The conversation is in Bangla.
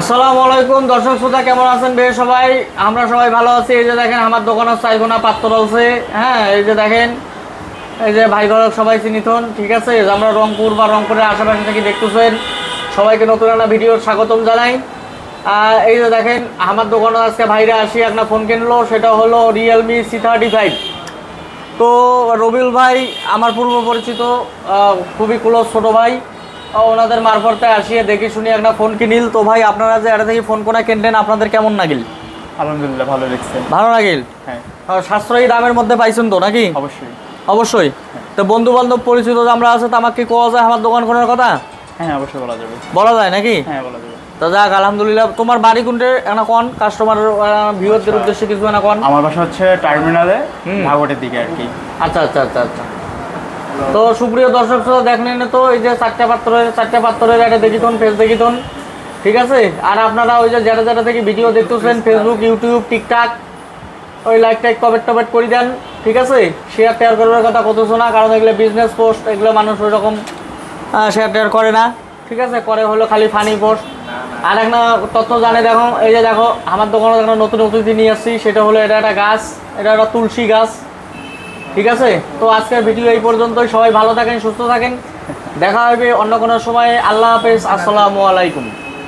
আসসালামু আলাইকুম, দর্শক শ্রোতা, কেমন আছেন বেশ সবাই? আমরা সবাই ভালো আছি। এই যে দেখেন, আমার দোকান দোকানের চাইগোনা পাত্র আছে হ্যাঁ এই যে দেখেন, এই যে ভাই ঘরক সবাই চিনিতন ঠিক আছে? আমরা রংপুর বা রংপুরের আশেপাশে থেকে দেখতেছেন, সবাইকে নতুন একটা ভিডিওর স্বাগতম জানাই। এই যে দেখেন, আমার দোকানে আজকে ভাইরা আসি একটা ফোন কিনলো, সেটা হলো রিয়েলমি সি থার্টি ফাইভ তো রবিউল ভাই, আমার পূর্ব পরিচিত খুবই ক্লোজ ছোটো ভাই। ওনাদের মারফতে আসিয়ে দেখে শুনি একটা ফোন কিনিল। তো ভাই আপনারা যে এটা থেকে ফোন কোনা কিনলেন আপনাদের কেমন লাগিল আলহামদুলিল্লাহ ভালো দেখছেন ভালো লাগিল হ্যাঁ। সাশ্রয়ী দামের মধ্যে পাইছেন তো নাকি? অবশ্যই। অবশ্যই। তো বন্ধু বান্ধব পরিচিত যে আমরা আছে তো আমাকে কি কোয়া যায় আমার দোকান খোলার কথা? হ্যাঁ অবশ্যই বলা যাবে। বলা যায় নাকি? হ্যাঁ বলা যাবে। তো যাক আলহামদুলিল্লাহ। তোমার বাড়ি কোনটে একটা কোন? কাস্টমার ভিউয়ারদের উদ্দেশ্যে কিছু না কোন? আমার বাসা হচ্ছে টার্মিনালে। ভাগবতের দিকে আর কি। আচ্ছা আচ্ছা আচ্ছা আচ্ছা। তো সুপ্রিয় দর্শক শ্রোতা দেখলেন তো, এই যে চারটে পাত্রের চারটে পাত্রের একটা দেখিতন ফেস দেখিতন, ঠিক আছে? আর আপনারা ওই যে যেটা যেটা থেকে ভিডিও দেখতেছেন ফেসবুক ইউটিউব টিকটাক ওই লাইক টাইক কমেন্ট টমেন্ট করে দেন, ঠিক আছে? শেয়ার টেয়ার করার কথা কত শোনা কারণ এগুলো বিজনেস পোস্ট এগুলো মানুষ ওই রকম শেয়ার টেয়ার করে না, ঠিক আছে? করে হলো খালি ফানি পোস্ট আর একটা তথ্য জানে দেখো, এই যে দেখো, আমার দোকানে একটা নতুন অতিথি নিয়ে আসছি, সেটা হলো এটা একটা গাছ, এটা একটা তুলসী গাছ। ঠিক আছে? তো আজকের ভিডিও এই পর্যন্তই। সবাই ভালো থাকেন, সুস্থ থাকেন। দেখা হবে অন্য কোনো সময়। আল্লাহ হাফেজ। আসসালামু আলাইকুম।